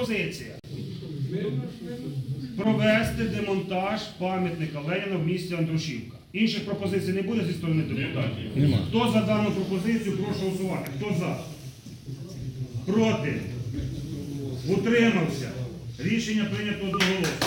пропозиція. Провести демонтаж пам'ятника Леніна в місті Андрушівка. Інших пропозицій не буде зі сторони депутатів? Нема. Хто за дану пропозицію, прошу голосувати. Хто за? Проти? Утримався? Рішення прийнято одноголосно.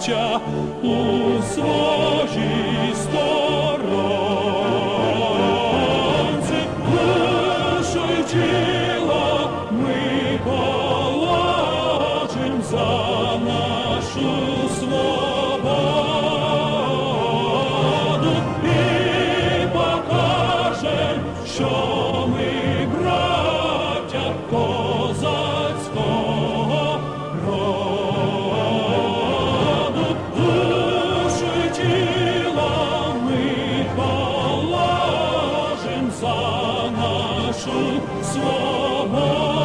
життя у своїй сторонці. Душу і ми положим за нашу свободу і покажем, що ми, браття, нашу свободу.